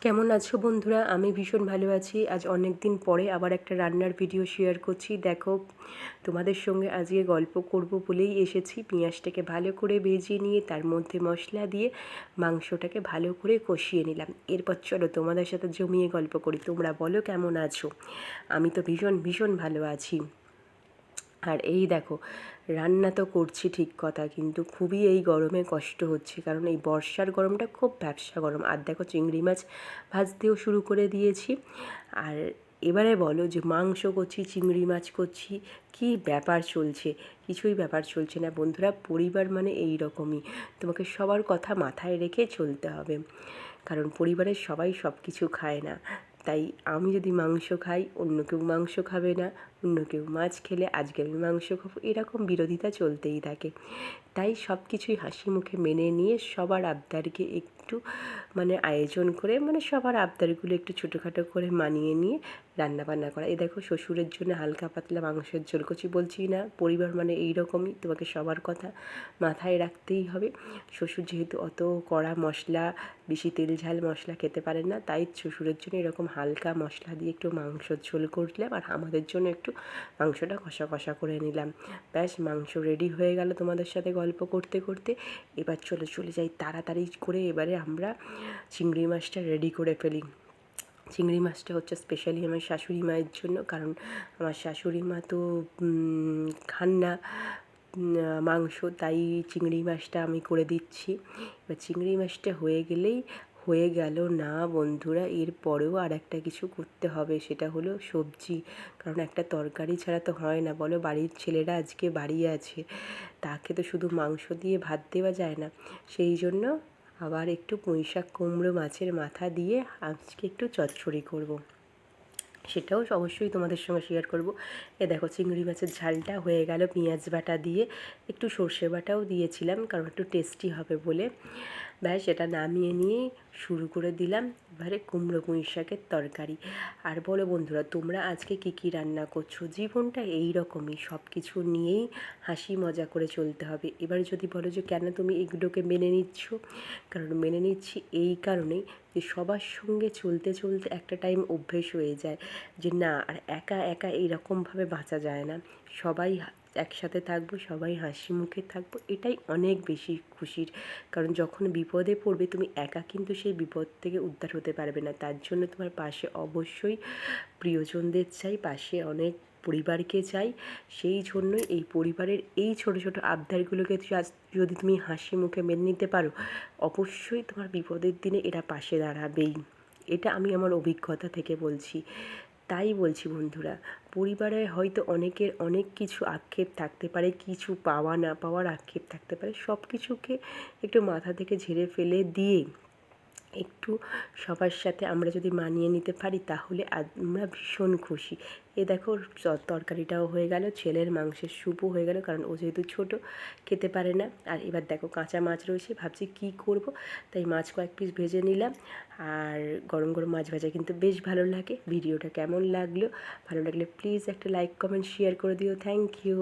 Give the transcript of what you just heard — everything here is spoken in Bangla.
কেমন আছো বন্ধুরা? আমি ভীষণ ভালো আছি। আজ অনেক দিন পরে আবার একটা রান্নার ভিডিও শেয়ার করছি। দেখো, তোমাদের সঙ্গে আজকে গল্প করব বলেই এসেছি। পেঁয়াজটাকে ভালো করে ভেজে নিয়ে, তার মধ্যে মশলা দিয়ে মাংসটাকে ভালো করে কষিয়ে নিলাম। এরপর চলো তোমাদের সাথে জমিয়ে গল্প করি। তোমরা বলো কেমন আছো? আমি তো ভীষণ ভীষণ ভালো আছি। আর এই দেখো, রান্না তো করছি ঠিক কথা, কিন্তু খুবই এই গরমে কষ্ট হচ্ছে। কারণ এই বর্ষার গরমটা খুব ব্যবসা গরম। আর দেখো চিংড়ি মাছ ভাজতেও শুরু করে দিয়েছি। আর এবারে বলো যে মাংস করছি, চিংড়ি মাছ করছি, কি ব্যাপার চলছে? কিছুই ব্যাপার চলছে না। বন্ধুরা, পরিবার মানে এই রকমই। তোমাকে সবার কথা মাথায় রেখে চলতে হবে। কারণ পরিবারের সবাই সব কিছু খায় না। তাই আমি যদি মাংস খাই, অন্য কেউ মাংস খাবে না। অন্য কেউ মাছ খেলে আজকে আমি মাংস খাব। এরকম বিরোধিতা চলতেই থাকে। তাই সব কিছুই হাসি মুখে মেনে নিয়ে সবার আবদারকে একটু মানে আয়োজন করে মানে সবার আবদারগুলো একটু ছোটোখাটো করে মানিয়ে নিয়ে রান্না বান্না করা। এই দেখো শ্বশুরের জন্য হালকা পাতলা মাংসের ঝোল বলছি না, পরিবার মানে এই রকমই তোমাকে সবার কথা মাথায় রাখতেই হবে। শ্বশুর যেহেতু অত কড়া মশলা, বেশি তেল ঝাল মশলা খেতে পারেন না, তাই শ্বশুরের জন্য এরকম হালকা মশলা দিয়ে একটু মাংসর ঝোল করলাম আর আমাদের জন্য একটু মাংসটা কষা কষা করে নিলাম। ব্যাস, মাংস রেডি হয়ে গেল তোমাদের সাথে গল্প করতে করতে। এবার চলে চলে যাই তাড়াতাড়ি করে এবারে আমরা চিংড়ি মাছটা রেডি করে ফেলি। চিংড়ি মাছটা হচ্ছে স্পেশালি আমার শাশুড়ি মায়ের জন্য, কারণ আমার শাশুড়ি মা তো খান না মাংস, তাই চিংড়ি মাছটা আমি করে দিচ্ছি। এবার চিংড়ি মাছটা হয়ে গেলেই, হয়ে গেল না বন্ধুরা, এর পরেও আর একটা কিছু করতে হবে, সেটা হলো সবজি। কারণ একটা তরকারি ছাড়া তো হয় না, বলো বাড়ির ছেলেরা আজকে বাড়ি আছে, তাকে তো শুধু মাংস দিয়ে ভাত দেওয়া যায় না। সেই জন্য আবার একটু পুঁইশাক কুমড়ো মাছের মাথা দিয়ে আজকে একটু চচ্চড়ি করব। সেটাও অবশ্যই তোমাদের সঙ্গে শেয়ার করব। এ দেখো, চিংড়ি মাছের ঝালটা হয়ে গেল পেঁয়াজ বাটা দিয়ে। একটু সর্ষে বাটাও দিয়েছিলাম, কারণ একটু টেস্টি হবে বলে। ব্যাস, এটা নামিয়ে নিয়ে শুরু করে দিলাম। এবারে কুমড়ো পুঁই শাকের তরকারি। আর বলো বন্ধুরা, তোমরা আজকে কী কী রান্না করছ? জীবনটা এই রকমই সব কিছু নিয়েই হাসি মজা করে চলতে হবে। এবার যদি বলো যে কেন তুমি এগুলোকে মেনে নিচ্ছ? কারণ মেনে নিচ্ছি এই কারণেই যে সবার সঙ্গে চলতে চলতে একটা টাইম অভ্যেস হয়ে যায় যে না, আর একা একা এইরকমভাবে বাঁচা যায় না। সবাই একসাথে থাকব, সবাই হাসি মুখে থাকব, এটাই অনেক বেশি খুশির। কারণ যখন বিপদে পড়বে, তুমি একা কিন্তু সেই বিপদ থেকে উদ্ধার হতে পারবে না। তার জন্য তোমার পাশে অবশ্যই প্রিয়জনদের চাই, পাশে অনেক পরিবারকে চাই। সেই জন্যই এই পরিবারের এই ছোট ছোট আবদারগুলোকে যদি তুমি হাসি মুখে মেনে নিতে পারো, অবশ্যই তোমার বিপদের দিনে এরা পাশে দাঁড়াবেই। এটা আমি আমার অভিজ্ঞতা থেকে বলছি। তাই বলছি বন্ধুরা, পরিবারে হয়তো অনেকের অনেক কিছু আক্ষেপ থাকতে পারে, কিছু পাওয়া না পাওয়ার আক্ষেপ থাকতে পারে সব কিছুকে একটু মাথা থেকে ঝেড়ে ফেলে দিয়ে একটু সবার সাথে আমরা যদি মানিয়ে নিতে পারি, তাহলে আমরা ভীষণ খুশি। এ দেখো তরকারিটাও হয়ে গেল, ছেলের মাংসের স্যুপও হয়ে গেল, কারণ ও যেহেতু ছোটো, খেতে পারে না। আর এবার দেখো, কাঁচা মাছ রয়েছে, ভাবছি কি করব? তাই মাছ কয়েক পিস ভেজে নিলাম। আর গরম গরম মাছ ভাজা কিন্তু বেশ ভালো লাগে। ভিডিওটা কেমন লাগল? ভালো লাগলে প্লিজ একটা লাইক কমেন্ট শেয়ার করে দিও। Thank you